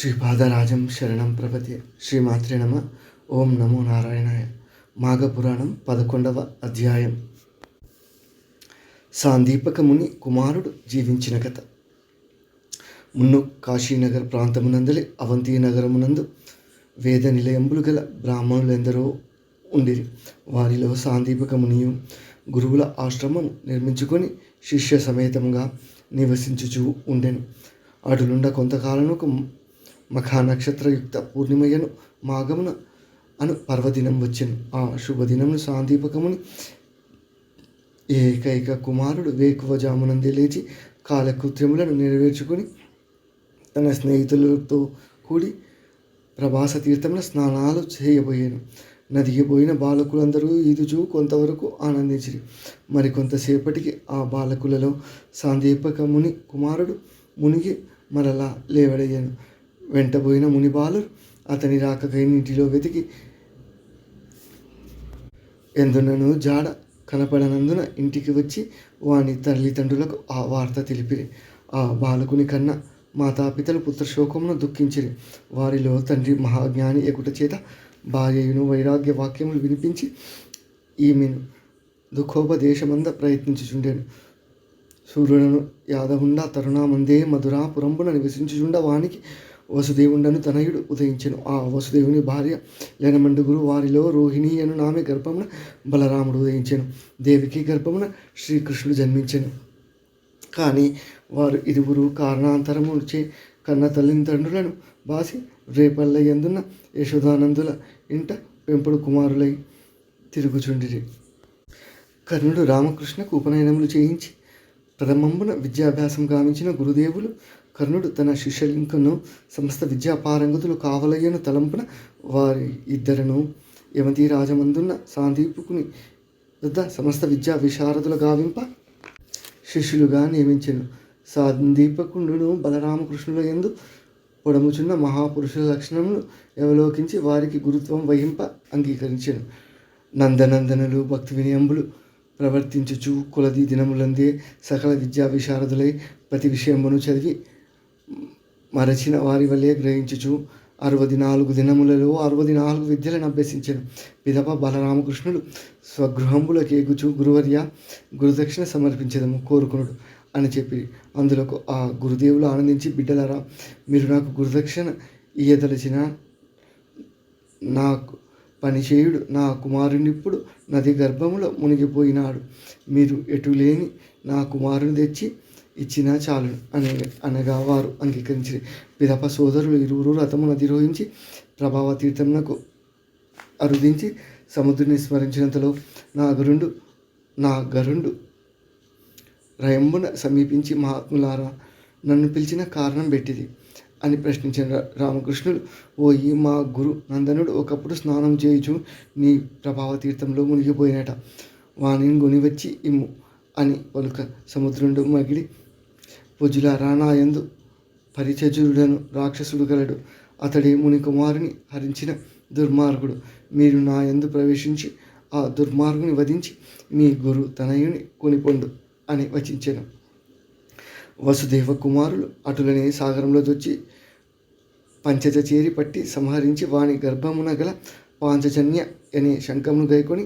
శ్రీపాదరాజం శరణం ప్రపతి శ్రీమాత్రే నమ. ఓం నమో నారాయణాయ. మాఘపురాణం పదకొండవ అధ్యాయం. సాందీపకముని కుమారుడు జీవించిన కథ. మున్ను కాశీనగర్ ప్రాంతమునందలి అవంతి నగరమునందు వేద నిలయంబులు గల బ్రాహ్మణులెందరో ఉండిరి. వారిలో సాందీపకమునియు గురువుల ఆశ్రమం నిర్మించుకొని శిష్య సమేతంగా నివసించుచూ ఉండెను. అటులుండ కొంతకాలముకు మఖా నక్షత్రయుక్త పూర్ణిమయ్యను మాఘమున అను పర్వదినం వచ్చెను. ఆ శుభదినమును సాందీపకముని ఏకైక కుమారుడు వేకువజామునందే లేచి కాలకృత్యములను నెరవేర్చుకొని తన స్నేహితులతో కూడి ప్రభాస తీర్థంలో స్నానాలు చేయబోయాను. నదికి పోయిన బాలకులందరూ ఈదుచూ కొంతవరకు ఆనందించిరి. మరి కొంతసేపటికి ఆ బాలకులలో సాందీపక ముని కుమారుడు మునిగి మరలా లేవడయ్యాను. వెంటబోయిన మునిబాలు అతని రాకకై నీటిలో వెతికి ఎందునను జాడ కనపడనందున ఇంటికి వచ్చి వాని తల్లిదండ్రులకు ఆ వార్త తెలిపిరి. ఆ బాలకుని కన్నా మాతాపితలు పుత్రశోకమును దుఃఖించిరి. వారిలో తండ్రి మహాజ్ఞాని ఎగుట చేత భార్యను వైరాగ్య వాక్యములు వినిపించి ఈమెను దుఃఖోపదేశమంద ప్రయత్నించుచుండెను. సూర్యుడను యాదవుండ తరుణామందే మధురాపురంబున నివసించుచుండ వానికి వసుదేవుండను తనయుడు ఉదయించను. ఆ వసుదేవుని భార్య లేనమండుగురు వారిలో రోహిణి అను నామె గర్భమున బలరాముడు ఉదయించాను. దేవికి గర్భమున శ్రీకృష్ణుడు జన్మించాను. కానీ వారు ఇరువురు కారణాంతరము చే కన్న తల్లిని తండ్రులను బాసి రేపల్లయ్యందున్న యశోదానందుల ఇంట పెంపుడు కుమారులై తిరుగుచుండిరి. కర్ణుడు రామకృష్ణకు ఉపనయనములు చేయించి ప్రథమంబున విద్యాభ్యాసం గావించిన గురుదేవులు కర్ణుడు తన శిష్యులింకను సమస్త విద్యాపారంగతులు కావలయ్యను తలంపున వారి ఇద్దరును యమతి రాజమందున్న సాందీపుకుని వద్ద సమస్త విద్యా విశారదుల గావింప శిష్యులుగా నియమించను. సాందీపకుండును బలరామకృష్ణుల ఎందు పొడముచున్న మహాపురుషుల లక్షణములు అవలోకించి వారికి గురుత్వం వహింప అంగీకరించను. నందనందనులు భక్తి వినయంబులు ప్రవర్తించుచు కులది దినములందే సకల విద్యా విశారదులై ప్రతి విషయమును చదివి మరచిన వారి వల్లే గ్రహించుచు అరవది నాలుగు దినములలో అరవది నాలుగు విద్యలను అభ్యసించాను. పిదప బలరామకృష్ణుడు స్వగృహంబులకు ఎగుచు గురువర్య గురుదక్షిణ సమర్పించదము కోరుకునుడు అని చెప్పి అందులో ఆ గురుదేవులు ఆనందించి బిడ్డలరా మీరు నాకు గురుదక్షిణ ఇయ్యదలిచిన నాకు పనిచేయుడు నా కుమారునిప్పుడు నది గర్భంలో మునిగిపోయినాడు. మీరు ఎటు లేని నా కుమారుని తెచ్చి ఇచ్చినా చాలు అనే అనగా వారు అంగీకరించి పిదప సోదరులు ఇరువురు రథమును అధిరోహించి ప్రభావ తీర్థమునకు అరుదించి సముద్రుని స్మరించినంతలో నా గరుండు నా గరుండు రయంబున సమీపించి మహాత్ములారా నన్ను పిలిచిన కారణం పెట్టింది అని ప్రశ్నించిన రామకృష్ణుడు ఓ ఈ మా గురు నందనుడు ఒకప్పుడు స్నానం చేయుచు నీ ప్రభావ తీర్థంలో మునిగిపోయినట. వాణిని గునివచ్చి ఇమ్ము అని పలుక సముద్రుడు మగిడి పుజుల రాణాయందు పరిచజురుడను రాక్షసుడు గలడు. అతడి ముని కుమారుని హరించిన దుర్మార్గుడు. మీరు నా యందు ప్రవేశించి ఆ దుర్మార్గుని వధించి మీ గురు తనయుని కొనిపొండు అని వచించాను. వసుదేవ కుమారులు అటులనే సాగరంలో దొచ్చి పంచజ చేరి పట్టి సంహరించి వాని గర్భమున గల పాంచజన్య అనే శంఖమును గైకొని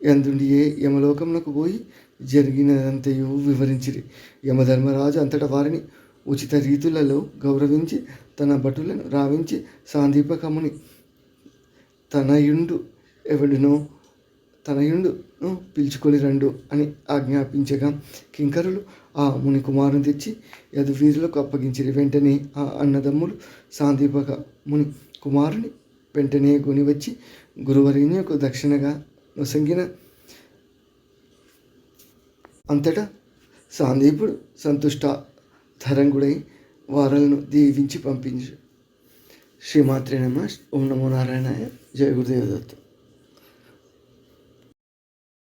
ఎందుండియే యమలోకమునకు పోయి జరిగినదంతయు వివరించిరి. యమధర్మరాజు అంతటా వారిని ఉచిత రీతులలో గౌరవించి తన భటులను రావించి సాందీపకముని తనయుండు ఎవడునో తనయుండును పిలుచుకొని రండు అని ఆజ్ఞాపించగా కింకరులు ఆ ముని కుమారుని తెచ్చి యదువీధులకు అప్పగించిరి. వెంటనే ఆ అన్నదమ్ములు సాందీపక ముని కుమారుని వెంటనే కొని వచ్చి గురువరిని దక్షిణగా నొసంగిన అంతటా సాందీపుడు సంతుష్ట ధరంగుడై వారలను దీవించి పంపించు. శ్రీమాత్రే నమ ఓం నమో నారాయణాయ జయ గురుదేవదత్త